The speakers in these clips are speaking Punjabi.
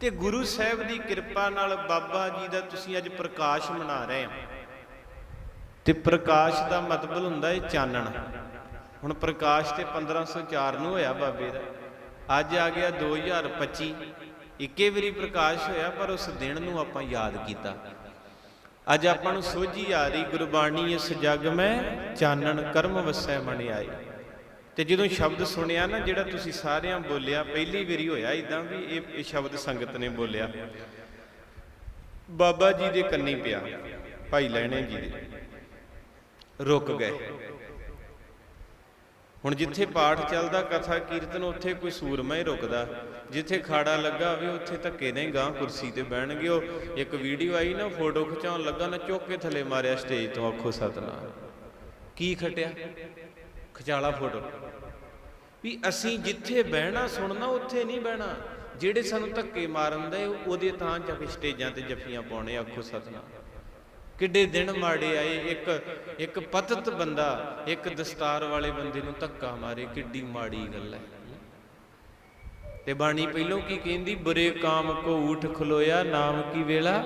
ਤੇ ਗੁਰੂ ਸਾਹਿਬ ਦੀ ਕਿਰਪਾ ਨਾਲ ਬਾਬਾ ਜੀ ਦਾ ਤੁਸੀਂ ਅੱਜ ਪ੍ਰਕਾਸ਼ ਮਨਾ ਰਹੇ ਹੋ। ਤੇ ਪ੍ਰਕਾਸ਼ ਦਾ ਮਤਲਬ ਹੁੰਦਾ ਹੈ ਚਾਨਣ। ਹੁਣ ਪ੍ਰਕਾਸ਼ ਤੇ 1504 ਨੂੰ ਹੋਇਆ ਬਾਬੇ ਦਾ। ਅੱਜ ਆ ਗਿਆ 2025 ਇੱਕੇ ਵਾਰੀ ਪ੍ਰਕਾਸ਼ ਹੋਇਆ, ਪਰ ਉਸ ਦਿਨ ਨੂੰ ਆਪਾਂ ਯਾਦ ਕੀਤਾ। ਅੱਜ ਆਪਾਂ ਨੂੰ ਸੋਝੀ ਆ ਰਹੀ ਗੁਰਬਾਣੀ ਇਸ ਜਗ ਮੈਂ ਚਾਨਣ ਕਰਮ ਵਸੈ ਮਣ ਆਏ ਤੇ ਜਦੋਂ ਸ਼ਬਦ ਸੁਣਿਆ ਨਾ, ਜਿਹੜਾ ਤੁਸੀਂ ਸਾਰਿਆਂ ਬੋਲਿਆ, ਪਹਿਲੀ ਵਾਰੀ ਹੋਇਆ ਇਦਾਂ ਵੀ ਇਹ ਇਹ ਸ਼ਬਦ ਸੰਗਤ ਨੇ ਬੋਲਿਆ। ਬਾਬਾ ਜੀ ਦੇ ਕੰਨੀ ਪਿਆ, ਭਾਈ ਲੈਣੇ ਜੀ ਦੇ। ਰੁਕ ਗਏ। ਹੁਣ ਜਿੱਥੇ ਪਾਠ ਚੱਲਦਾ, ਕਥਾ ਕੀਰਤਨ, ਉੱਥੇ ਕੋਈ ਸੂਰਮਾ ਹੀ ਰੁਕਦਾ। ਜਿੱਥੇ ਖਾੜਾ ਲੱਗਾ ਹੋਵੇ, ਉੱਥੇ ਧੱਕੇ ਨਹੀਂ ਗਾਂ ਕੁਰਸੀ ਤੇ ਬਹਿਣਗੇ। ਉਹ ਇੱਕ ਵੀਡੀਓ ਆਈ ਨਾ, ਫੋਟੋ ਖਿਚਾਉਣ ਲੱਗਾ ਨਾ, ਚੁੱਕ ਕੇ ਥੱਲੇ ਮਾਰਿਆ, ਸਟੇਜ ਤੋਂ ਆਖੋ ਸਤਨਾਮ। ਕੀ ਖਟਿਆ? ਖਿਚਾਲਾ ਫੋਟੋ। ਵੀ ਅਸੀਂ ਜਿੱਥੇ ਬਹਿਣਾ, ਸੁਣਨਾ, ਉੱਥੇ ਨਹੀਂ ਬਹਿਣਾ। ਜਿਹੜੇ ਸਾਨੂੰ ਧੱਕੇ ਮਾਰਨ ਦੇ, ਉਹਦੇ ਥਾਂ ਜਾ ਕੇ ਸਟੇਜਾਂ ਤੇ ਜੱਫੀਆਂ ਪਾਉਣੇ, ਆਖੋ ਸਤਨਾਮ। ਕਿੱਡੇ ਦਿਨ ਮਾੜੇ ਆਏ, ਇੱਕ ਇੱਕ ਪਤਤ ਬੰਦਾ, ਇੱਕ ਦਸਤਾਰ ਵਾਲੇ ਬੰਦੇ ਨੂੰ ਧੱਕਾ ਮਾਰੇ, ਕਿੱਡੀ ਮਾੜੀ ਗੱਲ ਹੈ। ਤੇ ਬਾਣੀ ਪਹਿਲੋਂ ਕੀ ਕਹਿੰਦੀ, ਬੁਰੇ ਕਾਮ ਕੋ ਊਠ ਖਲੋਇਆ, ਨਾਮ ਕੀ ਵੇਲਾ?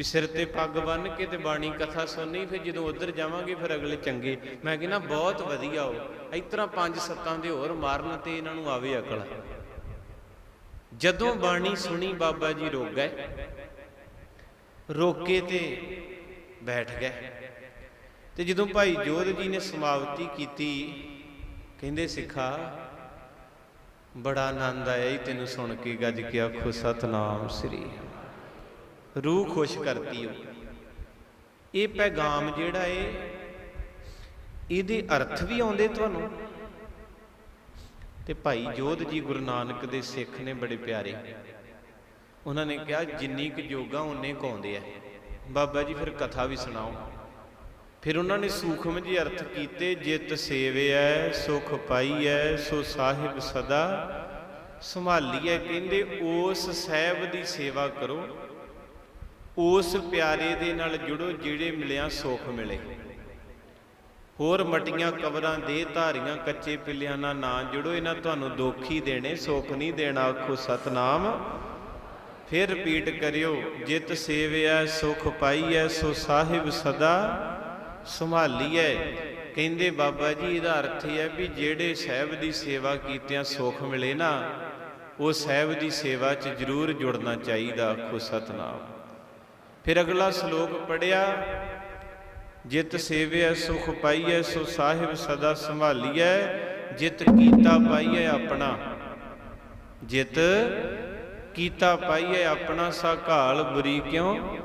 ਵੀ ਸਿਰ ਤੇ ਪੱਗ ਬੰਨ ਕੇ ਤੇ ਬਾਣੀ ਕਥਾ ਸੁਣਨੀ ਫਿਰ ਜਦੋਂ ਉੱਧਰ ਜਾਵਾਂਗੇ ਫਿਰ ਅਗਲੇ ਚੰਗੇ। ਮੈਂ ਕਹਿੰਦਾ, ਬਹੁਤ ਵਧੀਆ ਹੋ ਇਸ ਤਰ੍ਹਾਂ ਪੰਜ ਸੱਤਾਂ ਦੇ ਹੋਰ ਮਾਰਨ ਤੇ ਇਹਨਾਂ ਨੂੰ ਆਵੇ ਅਕਲ। ਜਦੋਂ ਬਾਣੀ ਸੁਣੀ, ਬਾਬਾ ਜੀ ਰੁਕ ਗਏ। ਰੋਕੇ ਤੇ ਬੈਠ ਗਏ। ਤੇ ਜਦੋਂ ਭਾਈ ਜੋਧ ਜੀ ਨੇ ਸਮਾਪਤੀ ਕੀਤੀ, ਕਹਿੰਦੇ, ਸਿੱਖਾ, ਬੜਾ ਆਨੰਦ ਆਇਆ ਈ ਤੈਨੂੰ ਸੁਣ ਕੇ। ਗੱਜ ਕੇ ਆਖੋ, ਸਤਨਾਮ ਸ੍ਰੀ ਰੂਹ ਖੁਸ਼ ਕਰਤੀ ਉਹ ਇਹ ਪੈਗਾਮ ਜਿਹੜਾ ਏ, ਇਹਦੇ ਅਰਥ ਵੀ ਆਉਂਦੇ ਤੁਹਾਨੂੰ? ਤੇ ਭਾਈ ਜੋਧ ਜੀ ਗੁਰੂ ਨਾਨਕ ਦੇ ਸਿੱਖ ਨੇ ਬੜੇ ਪਿਆਰੇ। ਉਹਨਾਂ ਨੇ ਕਿਹਾ, ਜਿੰਨੀ ਕੁ ਜੋਗਾ ਉਹਨੇ ਕਾਉਂਦੇ ਆ। ਬਾਬਾ ਜੀ, ਫਿਰ ਕਥਾ ਵੀ ਸੁਣਾਓ। ਫਿਰ ਉਹਨਾਂ ਨੇ ਸੂਖਮ ਜੀ ਅਰਥ ਕੀਤੇ, ਜਿਤ ਸੇਵਿਐ ਸੁਖ ਪਾਈਐ ਸੋ ਸਾਹਿਬ ਸਦਾ ਸੰਭਾਲੀਐ ਕਹਿੰਦੇ, ਉਸ ਸਾਹਿਬ ਦੀ ਸੇਵਾ ਕਰੋ। ਉਸ ਪਿਆਰੇ ਦੇ ਨਾਲ ਜੁੜੋ ਜਿਹੜੇ ਮਿਲਿਆ ਸੁਖ ਮਿਲੇ। ਹੋਰ ਮਟੀਆਂ ਕਬਰਾਂ ਦੇ ਧਾਰੀਆਂ ਕੱਚੇ ਪਿੱਲਿਆਂ ਨਾਲ ਨਾ ਜੁੜੋ, ਇਹਨਾਂ ਤੁਹਾਨੂੰ ਦੁੱਖ ਹੀ ਦੇਣੇ, ਸੁਖ ਨਹੀਂ ਦੇਣਾ, ਆਖੋ ਸਤਨਾਮ। ਫਿਰ ਰਿਪੀਟ ਕਰਿਓ, ਜਿਤ ਸੇਵਿਆ, ਸੁਖ ਪਾਈਐ, ਸੋ ਸਾਹਿਬ ਸਦਾ ਸੰਭਾਲੀਐ। ਕਹਿੰਦੇ ਬਾਬਾ ਜੀ, ਇਹਦਾ ਅਰਥ ਇਹ ਹੈ ਵੀ ਜਿਹੜੇ ਸਾਹਿਬ ਦੀ ਸੇਵਾ ਕੀਤਿਆਂ ਸੁਖ ਮਿਲੇ ਨਾ, ਉਹ ਸਾਹਿਬ ਦੀ ਸੇਵਾ 'ਚ ਜ਼ਰੂਰ ਜੁੜਨਾ ਚਾਹੀਦਾ, ਆਖੋ ਸਤਨਾਮ। ਫਿਰ ਅਗਲਾ ਸ਼ਲੋਕ ਪੜਿਆ ਜਿਤ ਸੇਵਿਆ ਸੁਖ ਪਾਈਐ, ਸੋ ਸਾਹਿਬ ਸਦਾ ਸੰਭਾਲੀਐ, ਜਿਤ ਕੀਤਾ ਪਾਈਐ ਆਪਣਾ। ਜਿਤ ਕੀਤਾ ਪਾਈਏ ਆਪਣਾ ਸਾਕਾਲ ਬੁਰੀ ਕਿਉਂ?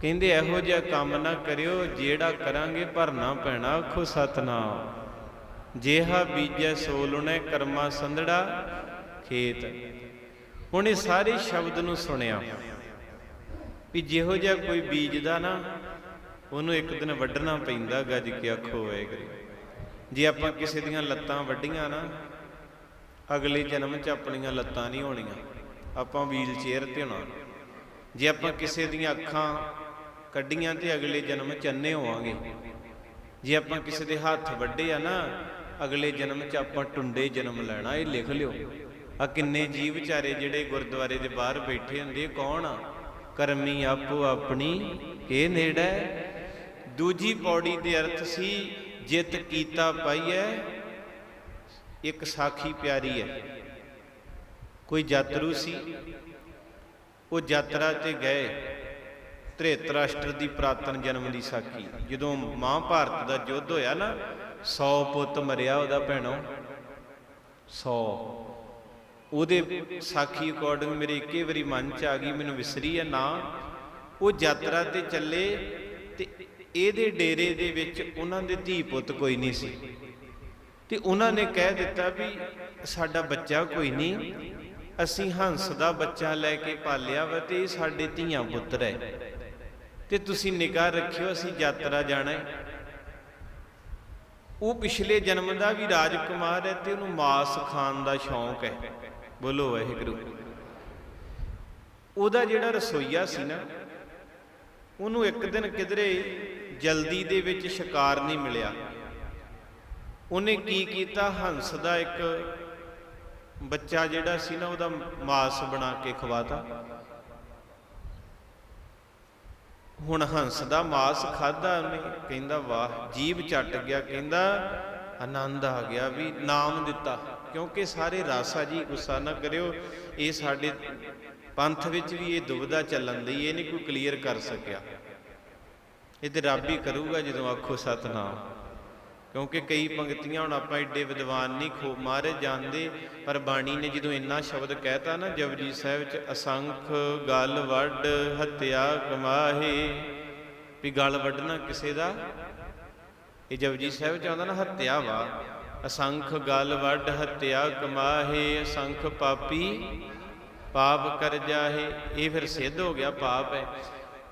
ਕਹਿੰਦੇ ਇਹੋ ਜਿਹਾ ਕੰਮ ਨਾ ਕਰਿਓ, ਜਿਹੜਾ ਕਰਾਂਗੇ ਭਰਨਾ ਪੈਣਾ ਆਖੋ ਸਤਨਾਮ। ਜੇਹਾ ਬੀਜੈ ਸੋਲੁਣੇ ਕਰਮਾ ਸੰਧੜਾ ਖੇਤ। ਹੁਣ ਇਹ ਸਾਰੇ ਸ਼ਬਦ ਨੂੰ ਸੁਣਿਆ। ਕਿ ਜਿਹੋ ਜਿਹਾ ਕੋਈ ਬੀਜਦਾ ਨਾ, ਉਹਨੂੰ ਇੱਕ ਦਿਨ ਵੱਢਣਾ ਪੈਂਦਾ ਗੱਜ ਕੇ ਆਖੋ ਵਾਹਿਗੁਰੂ। ਜੇ ਆਪਾਂ ਕਿਸੇ ਦੀਆਂ ਲੱਤਾਂ ਵੱਢੀਆਂ ਨਾ, ਅਗਲੇ ਜਨਮ 'ਚ ਆਪਣੀਆਂ ਲੱਤਾਂ ਨਹੀਂ ਹੋਣੀਆਂ, ਆਪਾਂ ਵੀਲ ਚੇਅਰ ਤੇ ਹੋਣਾ। ਜੇ ਆਪਾਂ ਕਿਸੇ ਦੀਆਂ ਅੱਖਾਂ ਕੱਢੀਆਂ ਤੇ ਅਗਲੇ ਜਨਮ ਚ ਅੰਨੇ ਹੋਵਾਂਗੇ। ਜੇ ਆਪਾਂ ਕਿਸੇ ਦੇ ਹੱਥ ਵੱਢੇ ਆ ਨਾ, ਅਗਲੇ ਜਨਮ ਚ ਆਪਾਂ ਟੁੰਡੇ ਜਨਮ ਲੈਣਾ, ਇਹ ਲਿਖ ਲਿਓ। ਆ ਕਿੰਨੇ ਜੀਵ ਵਿਚਾਰੇ ਜਿਹੜੇ ਗੁਰਦੁਆਰੇ ਦੇ ਬਾਹਰ ਬੈਠੇ ਹੁੰਦੇ ਕੌਣ ਆ? ਕਰਮੀ ਆਪੋ ਆਪਣੀ ਇਹ ਨੇੜੈ? ਦੂਜੀ ਪੌੜੀ ਦੇ ਅਰਥ ਸੀ, ਜਿਤ ਕੀਤਾ ਪਾਈਐ, ਇੱਕ ਸਾਖੀ ਪਿਆਰੀ ਹੈ ਕੋਈ ਯਾਤਰੂ ਸੀ? ਉਹ ਯਾਤਰਾ ਤੇ ਗਏ ਧ੍ਰਿਤਰਾਸ਼ਟਰ ਦੀ ਪ੍ਰਾਤਨ ਜਨਮ ਦੀ ਸਾਖੀ। ਜਦੋਂ ਮਹਾਭਾਰਤ ਦਾ ਯੁੱਧ ਹੋਇਆ ਨਾ 100 ਪੁੱਤ ਮਰਿਆ ਉਹਦਾ ਭੈਣੋ। 100 ਉਹਦੇ ਸਾਖੀ ਅਕੋਰਡਿੰਗ ਮੇਰੇ ਇੱਕੇ ਵਾਰੀ ਮਨ ਚ ਆ ਗਈ, ਮੈਨੂੰ ਵਿਸਰੀ ਹੈ ਨਾ। ਉਹ ਯਾਤਰਾ ਤੇ ਚੱਲੇ ਤੇ ਇਹਦੇ ਡੇਰੇ ਦੇ ਵਿੱਚ ਉਹਨਾਂ ਦੇ ਧੀ ਪੁੱਤ ਕੋਈ ਨਹੀਂ ਸੀ। ਤੇ ਉਹਨਾਂ ਨੇ ਕਹਿ ਦਿੱਤਾ ਵੀ ਸਾਡਾ ਬੱਚਾ ਕੋਈ ਨਹੀਂ, ਅਸੀਂ ਹੰਸ ਦਾ ਬੱਚਾ ਲੈ ਕੇ ਪਾਲਿਆ ਵਾ ਤੇ ਇਹ ਸਾਡੇ ਧੀਆਂ ਪੁੱਤਰ ਹੈ ਤੇ ਤੁਸੀਂ ਨਿਗਾਹ ਰੱਖਿਓ, ਅਸੀਂ ਯਾਤਰਾ ਜਾਣਾ ਹੈ। ਉਹ ਪਿਛਲੇ ਜਨਮ ਦਾ ਵੀ ਰਾਜਕੁਮਾਰ ਹੈ ਤੇ ਉਹਨੂੰ ਮਾਸ ਖਾਣ ਦਾ ਸ਼ੌਂਕ ਹੈ। ਬੋਲੋ ਵਾਹਿਗੁਰੂ। ਉਹਦਾ ਜਿਹੜਾ ਰਸੋਈਆ ਸੀ ਨਾ, ਉਹਨੂੰ ਇੱਕ ਦਿਨ ਕਿਧਰੇ ਜਲਦੀ ਦੇ ਵਿੱਚ ਸ਼ਿਕਾਰ ਨਹੀਂ ਮਿਲਿਆ। ਉਹਨੇ ਕੀ ਕੀਤਾ? ਹੰਸ ਦਾ ਇੱਕ ਬੱਚਾ ਜਿਹੜਾ ਸੀ ਨਾ, ਉਹਦਾ ਮਾਸ ਬਣਾ ਕੇ ਖਵਾਤਾ। ਹੁਣ ਹੰਸ ਦਾ ਮਾਸ ਖਾਦਾ ਉਹਨੇ, ਕਹਿੰਦਾ, ਵਾਹ, ਜੀਭ ਚੱਟ ਗਿਆ। ਕਹਿੰਦਾ, ਆਨੰਦ ਆ ਗਿਆ ਵੀ, ਨਾਮ ਦਿੱਤਾ। ਕਿਉਂਕਿ ਸਾਰੇ ਰਾਸਾ ਜੀ ਗੁੱਸਾ ਨਾ ਕਰਿਓ, ਇਹ ਸਾਡੇ ਪੰਥ ਵਿੱਚ ਵੀ ਇਹ ਦੁਬਿਧਾ ਚੱਲਣ ਦੀ ਇਹ ਨਹੀਂ ਕੋਈ ਕਲੀਅਰ ਕਰ ਸਕਿਆ। ਇਹ ਤੇ ਰੱਬ ਹੀ ਕਰੂਗਾ ਜਦੋਂ ਆਖੋ ਸਤਨਾਮ। ਕਿਉਂਕਿ ਕਈ ਪੰਕਤੀਆਂ ਹੁਣ ਆਪਾਂ ਏਡੇ ਵਿਦਵਾਨ ਨਹੀਂ, ਖੋ ਮਾਰੇ ਜਾਂਦੇ, ਪਰ ਬਾਣੀ ਨੇ ਜਦੋਂ ਇੰਨਾ ਸ਼ਬਦ ਕਹਿਤਾ ਨਾ, ਜਪਜੀ ਸਾਹਿਬ ਚ, ਅਸੰਖ ਗਲ ਵੱਡ ਹੱਤਿਆ ਕਮਾਹੇ। ਵੀ ਗਲ ਵੱਢਣਾ ਕਿਸੇ ਦਾ? ਇਹ ਜਪਜੀ ਸਾਹਿਬ ਚ ਆਉਂਦਾ ਨਾ, ਹੱਤਿਆ ਵਾ। ਅਸੰਖ ਗਲ ਵੱਡ ਹੱਤਿਆ ਕਮਾਹੇ, ਅਸੰਖ ਪਾਪੀ ਪਾਪ ਕਰ ਜਾਹੇ। ਇਹ ਫਿਰ ਸਿੱਧ ਹੋ ਗਿਆ ਪਾਪ ਹੈ।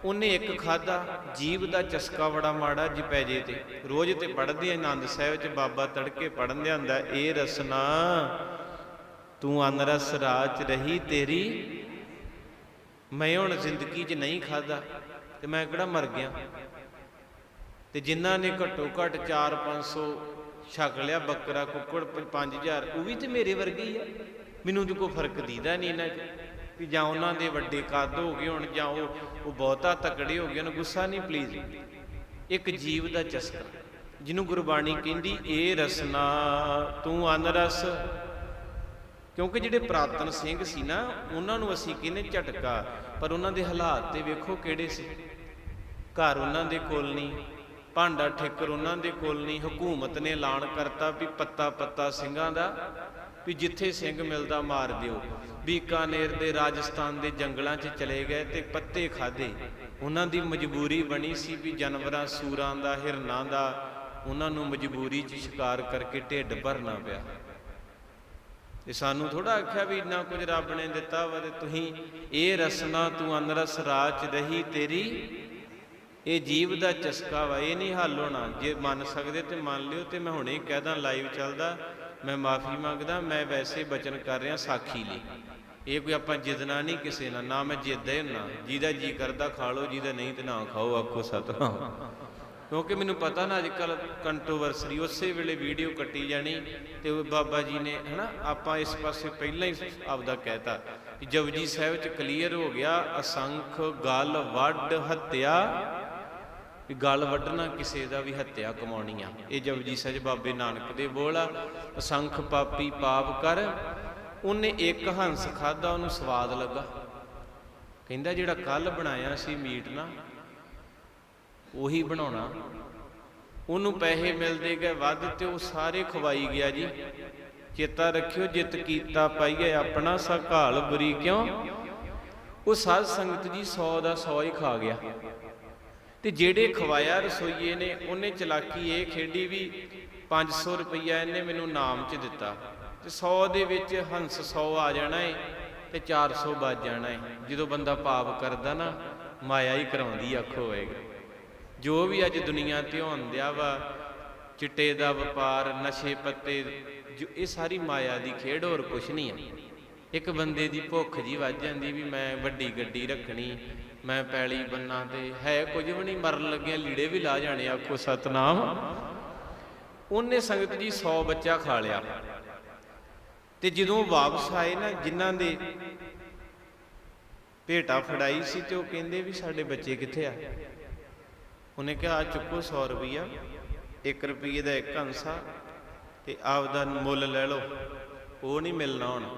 ਉਹਨੇ ਇੱਕ ਖਾਦਾ ਜੀਵ ਦਾ ਚਸਕਾ ਬੜਾ ਮਾੜਾ ਜੀ ਪੈ ਜੇ ਤੇ। ਰੋਜ਼ ਤੇ ਪੜਦੇ ਆਨੰਦ ਸਾਹਿਬ ਚ ਬਾਬਾ ਤੜਕੇ ਪੜਨ ਦੇ ਆਂਦਾ ਇਹ ਰਸਨਾ, ਤੂੰ ਅਨਰਸ ਰਾਜ ਰਹੀ ਤੇਰੀ। ਮੈਂ ਹੁਣ ਜ਼ਿੰਦਗੀ 'ਚ ਨਹੀਂ ਖਾਦਾ ਤੇ ਮੈਂ ਕਿਹੜਾ ਮਰ ਗਿਆ? ਤੇ ਜਿਨ੍ਹਾਂ ਨੇ ਘੱਟੋ ਘੱਟ 4-500 ਛਕ ਲਿਆ, ਬੱਕਰਾ, ਕੁੱਕੜ 5000 ਉਹ ਵੀ ਤੇ ਮੇਰੇ ਵਰਗੇ ਹੀ ਆ। ਮੈਨੂੰ ਤੇ ਕੋਈ ਫ਼ਰਕ ਦੀਦਾ ਨਹੀਂ ਇਹਨਾਂ 'ਚ ਵੀ ਜਾਂ ਉਹਨਾਂ ਦੇ ਵੱਡੇ ਕੱਦ ਹੋ ਗਏ ਹੁਣ, ਜਾਂ ਉਹ ਉਹ ਬਹੁਤਾ ਤਕੜੇ ਹੋ ਗਏ ਉਹਨੂੰ ਗੁੱਸਾ ਨਹੀਂ ਪਲੀਜ਼ ਇੱਕ ਜੀਵ ਦਾ ਚਸਕਾ, ਜਿਹਨੂੰ ਗੁਰਬਾਣੀ ਕਹਿੰਦੀ ਇਹ ਰਸਨਾ, ਤੂੰ ਅਨਰਸ। ਕਿਉਂਕਿ ਜਿਹੜੇ ਪ੍ਰਾਤਨ ਸਿੰਘ ਸੀ ਨਾ, ਉਹਨਾਂ ਨੂੰ ਅਸੀਂ ਕਹਿੰਦੇ ਝਟਕਾ, ਪਰ ਉਹਨਾਂ ਦੇ ਹਾਲਾਤ ਤੇ ਵੇਖੋ ਕਿਹੜੇ ਸੀ। ਘਰ ਉਹਨਾਂ ਦੇ ਕੋਲ ਨਹੀਂ। ਭਾਂਡਾ ਠੇਕਰ ਉਹਨਾਂ ਦੇ ਕੋਲ ਨਹੀਂ, ਹਕੂਮਤ ਨੇ ਐਲਾਨ ਕਰਤਾ ਵੀ ਪੱਤਾ ਪੱਤਾ ਸਿੰਘਾਂ ਦਾ, ਵੀ ਜਿੱਥੇ ਸਿੰਘ ਮਿਲਦਾ ਮਾਰ ਦਿਓ। ਬੀਕਾਨੇਰ ਦੇ ਰਾਜਸਥਾਨ ਦੇ ਜੰਗਲਾਂ 'ਚ ਚਲੇ ਗਏ ਤੇ ਪੱਤੇ ਖਾਦੇ ਉਹਨਾਂ ਦੀ ਮਜਬੂਰੀ ਬਣੀ ਸੀ ਵੀ ਜਾਨਵਰਾਂ, ਸੂਰਾਂ ਦਾ, ਹਿਰਨਾਂ ਦਾ, ਉਹਨਾਂ ਨੂੰ ਮਜਬੂਰੀ 'ਚ ਸ਼ਿਕਾਰ ਕਰਕੇ ਢਿੱਡ ਭਰਨਾ ਪਿਆ। ਤੇ ਸਾਨੂੰ ਥੋੜਾ ਆਖਿਆ ਵੀ ਇੰਨਾ ਕੁਝ ਰੱਬ ਨੇ ਦਿੱਤਾ ਵਾ ਤੇ ਤੁਸੀਂ ਇਹ ਰਸਨਾ ਤੂੰ ਅਨਰਸ ਰਾਚ ਰਹੀ ਤੇਰੀ ਇਹ ਜੀਵ ਦਾ ਚਸਕਾ ਵਾ, ਇਹ ਨਹੀਂ ਹੱਲ ਹੋਣਾ। ਜੇ ਮੰਨ ਸਕਦੇ ਤੇ ਮੰਨ ਲਿਓ ਤੇ ਮੈਂ ਹੁਣੇ ਹੀ ਕਹਿਦਾ ਲਾਈਵ ਚੱਲਦਾ। ਮੈਂ ਮਾਫੀ ਮੰਗਦਾ, ਮੈਂ ਵੈਸੇ ਬਚਨ ਕਰ ਰਿਹਾ ਸਾਖੀ ਲਈ। ਇਹ ਕੋਈ ਆਪਾਂ ਜਿੱਦਣਾ ਨਹੀਂ ਕਿਸੇ ਨਾਲ, ਨਾ ਮੈਂ ਜਿੱਦਦਾ ਹੀ ਜਿਹਦਾ ਜੀ ਕਰਦਾ ਖਾ ਲਓ, ਜਿਹਦਾ ਨਹੀਂ ਤੇ ਨਾ ਖਾਓ, ਆਖੋ ਸਤਨਾਮ। ਕਿਉਂਕਿ ਮੈਨੂੰ ਪਤਾ ਨਾ ਅੱਜ ਕੱਲ ਕੰਟਰੋਵਰਸਰੀ ਉਸੇ ਵੇਲੇ ਵੀਡੀਓ ਕੱਟੀ ਜਾਣੀ ਤੇ ਬਾਬਾ ਜੀ ਨੇ, ਹਨਾ, ਆਪਾਂ ਇਸ ਪਾਸੇ ਪਹਿਲਾਂ ਹੀ ਆਪਦਾ ਕਹਿਤਾ ਕਿ ਜਪਜੀ ਸਾਹਿਬ ਚ ਕਲੀਅਰ ਹੋ ਗਿਆ, ਅਸੰਖ ਗਲ ਵੱਡ ਹੱਤਿਆ ਵੀ ਗੱਲ ਵੱਢਣਾ ਕਿਸੇ ਦਾ ਵੀ ਹੱਤਿਆ ਕਮਾਉਣੀ ਆ ਇਹ ਜਪਜੀ ਸਾਹਿਬ ਬਾਬੇ ਨਾਨਕ ਦੇ ਬੋਲ ਆ, ਅਸੰਖ ਪਾਪੀ ਪਾਪ ਕਰ, ਉਹਨੇ ਇੱਕ ਹੰਸ ਖਾਦਾ ਉਹਨੂੰ ਸਵਾਦ ਲੱਗਾ। ਕਹਿੰਦਾ ਜਿਹੜਾ ਕੱਲ ਬਣਾਇਆ ਸੀ ਮੀਟ ਨਾ, ਉਹੀ ਬਣਾਉਣਾ। ਉਹਨੂੰ ਪੈਸੇ ਮਿਲਦੇ ਗਏ, ਵੱਧ ਤੇ ਉਹ ਸਾਰੇ ਖਵਾਈ ਗਿਆ ਜੀ। ਚੇਤਾ ਰੱਖਿਓ, ਜਿਤ ਕੀਤਾ ਪਾਈਏ, ਆਪਣਾ ਸਕਾਲ ਬੁਰੀ ਕਿਉਂ? ਉਹ ਸਾਧ ਸੰਗਤ ਜੀ 100 ਦਾ 100 ਹੀ ਖਾ ਗਿਆ। ਤੇ ਜਿਹੜੇ ਖਵਾਇਆ ਰਸੋਈਏ ਨੇ, ਉਹਨੇ ਚਲਾਕੀ ਇਹ ਖੇਡੀ ਵੀ 500 ਰੁਪਈਆ ਇਹਨੇ ਮੈਨੂੰ ਨਾਮ 'ਚ ਦਿੱਤਾ। ਤੇ 100 ਦੇ ਵਿੱਚ ਹੰਸ 100 ਆ ਜਾਣਾ ਏ ਤੇ 400 ਬਚ ਜਾਣਾ ਏ। ਜਦੋਂ ਬੰਦਾ ਪਾਪ ਕਰਦਾ ਨਾ, ਮਾਇਆ ਹੀ ਕਰਾਉਂਦੀ ਅੱਖ ਹੋਏਗਾ ਜੋ ਵੀ ਅੱਜ ਦੁਨੀਆ ਤੇ ਹੁੰਦਿਆ ਵਾ, ਚਿੱਟੇ ਦਾ ਵਪਾਰ, ਨਸ਼ੇ ਪੱਤੇ, ਜੋ ਇਹ ਸਾਰੀ ਮਾਇਆ ਦੀ ਖੇਡ, ਹੋਰ ਕੁਛ ਨਹੀਂ ਆ। ਇੱਕ ਬੰਦੇ ਦੀ ਭੁੱਖ ਜੀ ਵੱਜ ਜਾਂਦੀ ਵੀ ਮੈਂ ਵੱਡੀ ਗੱਡੀ ਰੱਖਣੀ ਮੈਂ ਪੈਲੀ ਬੰਨਾ ਤੇ, ਹੈ ਕੁਝ ਵੀ ਨਹੀਂ, ਮਰਨ ਲੱਗਿਆ ਲੀੜੇ ਵੀ ਲਾ ਜਾਣੇ ਆਖੋ ਸਤਨਾਮ। ਉਹਨੇ ਸੰਗਤ ਜੀ 100 ਬੱਚਾ ਖਾ ਲਿਆ। ਤੇ ਜਦੋਂ ਵਾਪਸ ਆਏ ਨਾ, ਜਿਨ੍ਹਾਂ ਦੇ ਭੇਟਾ ਫੜਾਈ ਸੀ ਤੇ ਉਹ ਕਹਿੰਦੇ ਵੀ ਸਾਡੇ ਬੱਚੇ ਕਿੱਥੇ ਆ? ਉਹਨੇ ਕਿਹਾ ਆ ਚੁੱਕੋ 100 ਰੁਪਈਆ 1 ਰੁਪਈਏ ਦਾ ਇੱਕ ਹੰਸਾ ਤੇ ਆਪਦਾ ਮੁੱਲ ਲੈ ਲਓ। ਉਹ ਨਹੀਂ ਮਿਲਣਾ ਹੁਣ।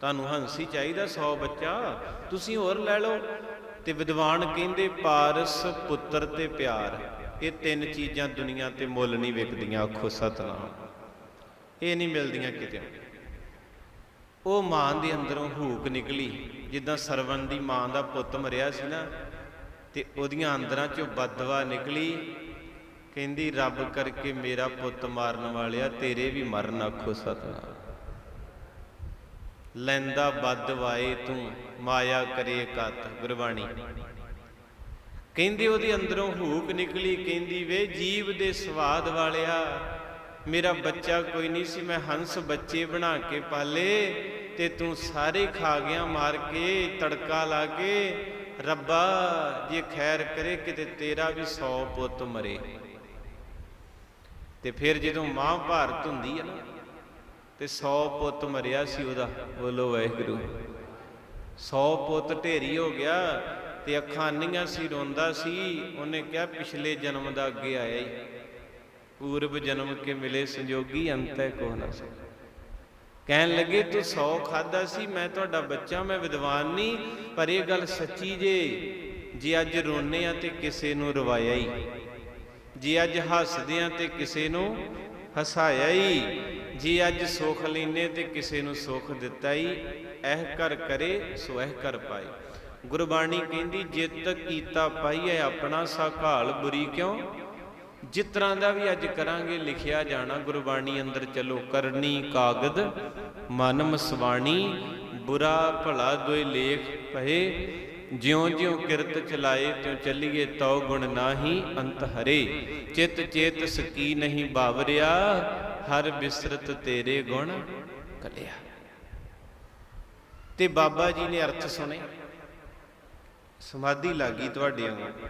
ਤੁਹਾਨੂੰ ਹੰਸੀ ਚਾਹੀਦਾ 100 ਬੱਚਾ। ਤੁਸੀਂ ਹੋਰ ਲੈ ਲਓ। ਤੇ ਵਿਦਵਾਨ ਕਹਿੰਦੇ, ਪਾਰਸ ਪੁੱਤਰ ਤੇ ਪਿਆਰ, ਇਹ ਤਿੰਨ ਚੀਜ਼ਾਂ ਦੁਨੀਆ ਤੇ ਮੁੱਲ ਨਹੀਂ ਵਿਕਦੀਆਂ, ਆਖੋ ਸਤਨਾਮ। ਇਹ ਨਹੀਂ ਮਿਲਦੀਆਂ ਕਿਤੇ। ਉਹ ਮਾਂ ਦੇ ਅੰਦਰੋਂ ਹੂਕ ਨਿਕਲੀ, ਜਿੱਦਾਂ ਸਰਵਨ ਦੀ ਮਾਂ ਦਾ ਪੁੱਤ ਮਰਿਆ ਸੀ ਨਾ, ਤੇ ਉਹਦੀਆਂ ਅੰਦਰਾਂ ਚੋਂ ਬਦਵਾ ਨਿਕਲੀ, ਕਹਿੰਦੀ, ਰੱਬ ਕਰਕੇ ਮੇਰਾ ਪੁੱਤ ਮਾਰਨ ਵਾਲਿਆ, ਤੇਰੇ ਵੀ ਮਰਨ, ਆਖੋ ਸਤਨਾਮ। ਲੈਂਦਾ ਬਦਵਾਏ ਤੂੰ, ਮਾਇਆ ਕਰੇ ਕਤ ਗੁਰਬਾਣੀ। ਕਹਿੰਦੀ ਉਹਦੇ ਅੰਦਰੋਂ ਹੂਕ ਨਿਕਲੀ, ਕਹਿੰਦੀ, ਵੇ ਜੀਵ ਦੇ ਸਵਾਦ ਵਾਲਿਆ, ਮੇਰਾ ਬੱਚਾ ਕੋਈ ਨਹੀਂ ਸੀ, ਮੈਂ ਹੰਸ ਬੱਚੇ ਬਣਾ ਕੇ ਪਾਲੇ ਤੇ ਤੂੰ ਸਾਰੇ ਖਾ ਗਿਆ ਮਾਰ ਕੇ ਤੜਕਾ ਲਾ ਕੇ, ਰੱਬਾ, ਜੇ ਖੈਰ ਕਰੇ, ਕਿਤੇ ਤੇਰਾ ਵੀ 100 ਪੁੱਤ ਮਰੇ। ਤੇ ਫਿਰ ਜਦੋਂ ਮਾਂ ਭਾਰਤ ਹੁੰਦੀ ਹੈ ਨਾ ਤੇ 100 ਪੁੱਤ ਮਰਿਆ ਸੀ ਉਹਦਾ। ਬੋਲੋ ਵਾਹਿਗੁਰੂ। 100 ਪੁੱਤ ਢੇਰੀ ਹੋ ਗਿਆ ਤੇ ਅੱਖਾਂ ਅੰਨੀਆਂ ਸੀ, ਰੋਂਦਾ ਸੀ। ਉਹਨੇ ਕਿਹਾ, ਪਿਛਲੇ ਜਨਮ ਦਾ ਅੱਗੇ ਆਇਆ ਹੀ ਪੂਰਬ ਜਨਮ ਕੇ ਮਿਲੇ ਸੰਜੋਗੀ, ਅੰਤੈ ਕੋ ਨਾ ਸੋ ਕਹਿਣ ਲੱਗੇ, ਤੂੰ 100 ਖਾਦਾ ਸੀ, ਮੈਂ ਤੁਹਾਡਾ ਬੱਚਾ, ਮੈਂ ਵਿਦਵਾਨ ਨਹੀਂ ਪਰ ਇਹ ਗੱਲ ਸੱਚੀ ਜੇ। ਜੇ ਅੱਜ ਰੋਨੇ ਆ ਤੇ ਕਿਸੇ ਨੂੰ ਰਵਾਇਆ ਹੀ ਜੇ ਅੱਜ ਹੱਸਦੇ ਆ ਤੇ ਕਿਸੇ ਨੂੰ ਹਸਾਇਆ ਹੀ ਜੇ ਅੱਜ ਸੁਖ ਲੈਨੇ ਤੇ ਕਿਸੇ ਨੂੰ ਸੁਖ ਦਿੱਤਾ ਈ ਇਹ ਕਰ ਕਰੇ ਸੋ ਇਹ ਕਰ ਪਾਏ। ਗੁਰਬਾਣੀ ਕਹਿੰਦੀ, ਜਿਤ ਕੀਤਾ ਪਾਈਏ ਆਪਣਾ ਸਾਕਾਲ ਬੁਰੀ ਕਿਉਂ? ਜਿਸ ਤਰ੍ਹਾਂ ਦਾ ਵੀ ਅੱਜ ਕਰਾਂਗੇ, ਲਿਖਿਆ ਜਾਣਾ, ਗੁਰਬਾਣੀ ਅੰਦਰ ਚਲੋ, ਕਰਨੀ ਕਾਗਦ, ਮਨ ਮਸਵਾਣੀ, ਬੁਰਾ ਭਲਾ ਦੋਇ ਲੇਖ ਪਏ ਜਿਉਂ ਜਿਉਂ ਕਿਰਤ ਚਲਾਏ, ਤਿਉ ਚੱਲੀਏ, ਤਉ ਗੁਣ ਨਾਹੀ ਅੰਤ ਹਰੇ। ਚਿਤ ਚੇਤ ਸਕੀ ਨਹੀਂ ਬਾਵਰਿਆ ਹਰ ਬਿਸਰਤ ਤੇਰੇ ਗੁਣ ਕਲਿਆ। ਤੇ ਬਾਬਾ ਜੀ ਨੇ ਅਰਥ ਸੁਣੇ। ਸਮਾਧੀ ਲੱਗੀ ਤੁਹਾਡੇ ਵਾਂਗੂ।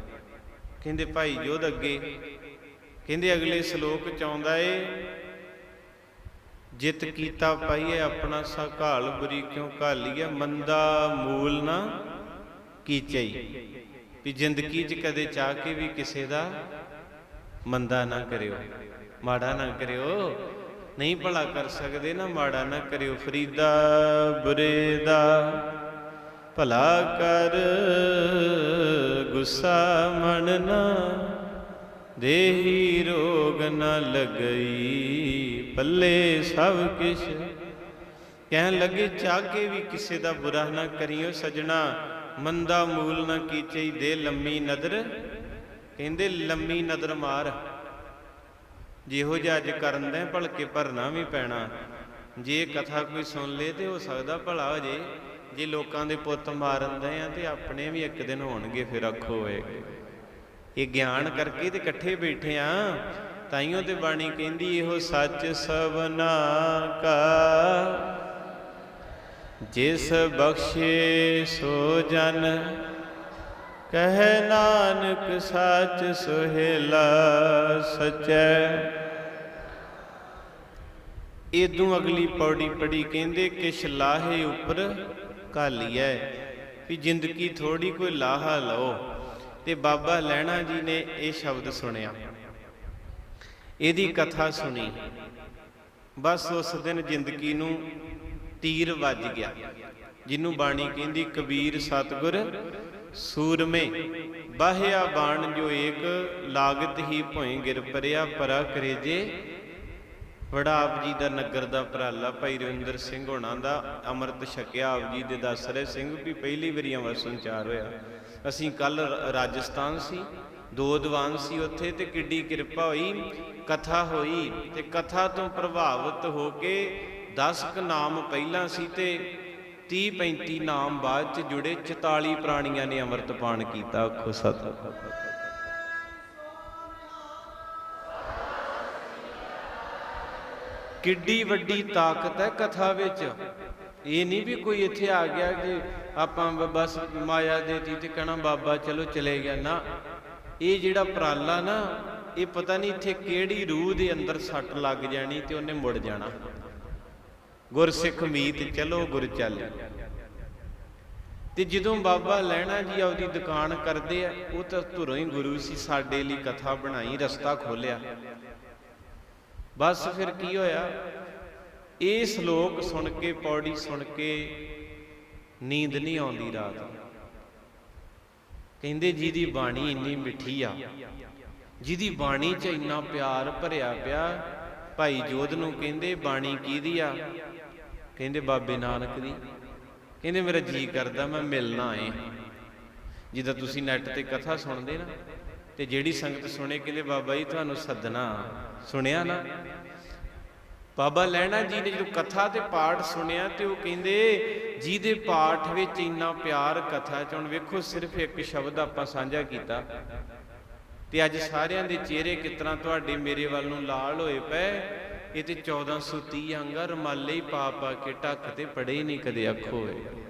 ਕਹਿੰਦੇ, ਭਾਈ ਜੋਧ ਅੱਗੇ। ਕਹਿੰਦੇ, ਅਗਲੇ ਸ਼ਲੋਕ ਚ ਆਉਂਦਾ ਏ, ਜਿਤ ਕੀਤਾ ਪਾਈਏ ਆਪਣਾ ਸਕਾਲ ਬੁਰੀ ਕਿਉਂ ਘਾਲੀਏ? ਮੰਦਾ ਮੂਲ ਨਾ ਕੀਚਈ ਵੀ ਜ਼ਿੰਦਗੀ 'ਚ ਕਦੇ ਚਾਹ ਕੇ ਵੀ ਕਿਸੇ ਦਾ ਮੰਦਾ ਨਾ ਕਰਿਓ। ਮਾੜਾ ਨਾ ਕਰਿਓ। ਨਹੀਂ ਭਲਾ ਕਰ ਸਕਦੇ ਨਾ, ਮਾੜਾ ਨਾ ਕਰਿਓ। ਫਰੀਦਾ ਬੁਰੇ ਦਾ ਭਲਾ ਕਰ। ਗੁੱਸਾ ਮਨ ਨਾ, ਦੇਹੀ ਰੋਗ ਨਾ ਲਗਈ। ਪੱਲੇ ਸਭ ਕਿਛ। ਕਹਿਣ ਲੱਗੇ, ਚਾਹ ਵੀ ਕਿਸੇ ਦਾ ਬੁਰਾ ਨਾ ਕਰਿਓ। ਸਜਣਾ ਮੰਦਾ ਮੂਲ ਨਾ ਕੀਚੇ ਦੇ ਲੰਮੀ ਨਦਰ। ਕਹਿੰਦੇ, ਲੰਮੀ ਨਦਰ ਮਾਰ। ਜਿਹੋ ਜਿਹਾ ਅੱਜ ਕਰਨ ਦਾ ਭਲਕੇ ਭਰਨਾ ਵੀ ਪੈਣਾ। ਜੇ ਕਥਾ ਕੋਈ ਸੁਣ ਲੇ ਤੇ ਹੋ ਸਕਦਾ ਭਲਾ ਹੋ ਜੇ। ਜੇ ਲੋਕਾਂ ਦੇ ਪੁੱਤ ਮਾਰਨ ਦੇ ਆ ਤੇ ਆਪਣੇ ਵੀ ਇੱਕ ਦਿਨ ਹੋਣਗੇ ਫਿਰ ਅੱਖ ਹੋਏ। ਇਹ ਗਿਆਨ ਕਰਕੇ ਤੇ ਇਕੱਠੇ ਬੈਠੇ ਆ। ਤਾਈਓ ਤੇ ਬਾਣੀ ਕਹਿੰਦੀ, ਇਹੋ ਸੱਚ ਸਭਨਾ ਕਾ। ਜਿਸ ਬਖਸ਼ੇ ਸੋ ਜਨ ਕਹਿ ਨਾਨਕ ਸੱਚ ਸੁਹੇਲਾ ਸਚੈ। ਇਦੋਂ ਅਗਲੀ ਪੌੜੀ ਪੜੀ ਕਹਿੰਦੇ, ਕਿਛ ਲਾਹੇ ਉੱਪਰ ਘਾਲੀਐ, ਵੀ ਜ਼ਿੰਦਗੀ ਥੋੜੀ ਕੋਈ ਲਾਹਾ ਲਓ। ਤੇ ਬਾਬਾ ਲੈਣਾ ਜੀ ਨੇ ਇਹ ਸ਼ਬਦ ਸੁਣਿਆ। ਇਹਦੀ ਕਥਾ ਸੁਣੀ। ਬਸ ਉਸ ਦਿਨ ਜ਼ਿੰਦਗੀ ਨੂੰ ਤੀਰ ਵੱਜ ਗਿਆ। ਜਿਹਨੂੰ ਬਾਣੀ ਕਹਿੰਦੀ ਕਬੀਰ ਸਤਗੁਰ ਸੂਰਮੇ, ਬਾਹਿਆ ਬਾਣ ਜੋ ਏਕ, ਲਾਗਤ ਹੀ ਭੋਏ ਗਿਰ ਪਰਿਆ ਪਰਾ ਕਰੇਜੇ ਬੜਾ ਆਪ ਜੀ ਦਾ ਨਗਰ ਦਾ ਭਰਾਲਾ ਭਾਈ ਰਵਿੰਦਰ ਸਿੰਘ ਹੋਣਾ ਦਾ, ਅੰਮ੍ਰਿਤ ਛਕਿਆ ਆਪ ਜੀ ਦੇ ਦੱਸ ਰਹੇ ਸਿੰਘ ਵੀ ਪਹਿਲੀ ਵਾਰੀ ਅੰਮ੍ਰਿਤ ਸੰਚਾਰ ਹੋਇਆ। ਅਸੀਂ ਕੱਲ ਰਾਜਸਥਾਨ ਸੀ, ਦੋ ਦੀਵਾਨ ਸੀ ਉੱਥੇ ਤੇ ਕਿੱਡੀ ਕਿਰਪਾ ਹੋਈ, ਕਥਾ ਹੋਈ ਤੇ ਕਥਾ ਤੋਂ ਪ੍ਰਭਾਵਿਤ ਹੋ ਕੇ 10 ਕ ਨਾਮ ਪਹਿਲਾਂ ਸੀ ਤੇ 30 35 ਨਾਮ ਬਾਅਦ ਚ ਜੁੜੇ 44 ਪ੍ਰਾਣੀਆਂ ਨੇ ਅੰਮ੍ਰਿਤ ਪਾਣ ਕੀਤਾ, ਆਖੋ ਸਤਿ ਕਿੱਡੀ ਵੱਡੀ ਤਾਕਤ ਹੈ ਕਥਾ ਵਿੱਚ। ਇਹ ਨਹੀਂ ਵੀ ਕੋਈ ਇੱਥੇ ਆ ਗਿਆ ਕਿ ਆਪਾਂ ਬਸ ਮਾਇਆ ਦੇ ਦੀ ਤੇ ਕਹਣਾ, ਬਾਬਾ ਚਲੋ ਚਲੇ ਗਿਆ। ਨਾ, ਇਹ ਜਿਹੜਾ ਪ੍ਰਾਲਾ ਨਾ, ਇਹ ਪਤਾ ਨਹੀਂ ਇੱਥੇ ਕਿਹੜੀ ਰੂਹ ਦੇ ਅੰਦਰ ਸੱਟ ਲੱਗ ਜਾਣੀ ਤੇ ਉਹਨੇ ਮੁੜ ਜਾਣਾ। ਗੁਰਸਿੱਖ ਮੀਤ ਚਲੋ ਗੁਰ ਚੱਲ। ਤੇ ਜਦੋਂ ਬਾਬਾ ਲੈਣਾ ਜੀ ਆਪਦੀ ਦੁਕਾਨ ਕਰਦੇ ਆ, ਉਹ ਤਾਂ ਧੁਰੋਂ ਹੀ ਗੁਰੂ ਸੀ ਸਾਡੇ ਲਈ ਕਥਾ ਬਣਾਈ, ਰਸਤਾ ਖੋਲਿਆ ਬਸ ਫਿਰ ਕੀ ਹੋਇਆ? ਇਹ ਸ਼ਲੋਕ ਸੁਣ ਕੇ, ਪੌੜੀ ਸੁਣ ਕੇ ਨੀਂਦ ਨਹੀਂ ਆਉਂਦੀ ਰਾਤ। ਕਹਿੰਦੇ, ਜਿਹਦੀ ਬਾਣੀ ਇੰਨੀ ਮਿੱਠੀ ਆ, ਜਿਹਦੀ ਬਾਣੀ 'ਚ ਇੰਨਾ ਪਿਆਰ ਭਰਿਆ ਪਿਆ, ਭਾਈ ਜੋਧ ਨੂੰ ਕਹਿੰਦੇ, ਬਾਣੀ ਕਿਹਦੀ ਆ ਕਹਿੰਦੇ ਬਾਬੇ ਨਾਨਕ ਦੀ। ਕਹਿੰਦੇ ਮੇਰਾ ਜੀ ਕਰਦਾ, ਮੈਂ ਮਿਲਣਾ ਏ ਜਿੱਦਾਂ ਤੁਸੀਂ ਨੈਟ ਤੇ ਕਥਾ ਸੁਣਦੇ ਨਾ, ਤੇ ਜਿਹੜੀ ਸੰਗਤ ਸੁਣੇ, ਕਹਿੰਦੇ ਬਾਬਾ ਜੀ, ਤੁਹਾਨੂੰ ਸੱਦਣਾ। ਸੁਣਿਆ ਨਾ? ਬਾਬਾ ਲੈਣਾ ਜੀ ਨੇ ਜਦੋਂ ਕਥਾ ਤੇ ਪਾਠ ਸੁਣਿਆ, ਤੇ ਉਹ ਕਹਿੰਦੇ, ਜਿਹਦੇ ਪਾਠ ਵਿੱਚ ਇੰਨਾ ਪਿਆਰ ਕਥਾ ਚ, ਹੁਣ ਵੇਖੋ ਸਿਰਫ ਇੱਕ ਸ਼ਬਦ ਆਪਾਂ ਸਾਂਝਾ ਕੀਤਾ। ਤੇ ਅੱਜ ਸਾਰਿਆਂ ਦੇ ਚਿਹਰੇ ਕਿਤਨਾ ਤੁਹਾਡੇ ਮੇਰੇ ਵੱਲ ਨੂੰ ਲਾਲ ਹੋਏ ਪਏ ਇਹ ਤੇ 1430 ਅੰਗਾ ਰਮਾਲੇ ਹੀ ਪਾ ਪਾ ਕੇ ਢੱਕ ਤੇ ਪੜੇ ਹੀ ਨਹੀਂ ਕਦੇ ਅੱਖੋ ਹੋਏ।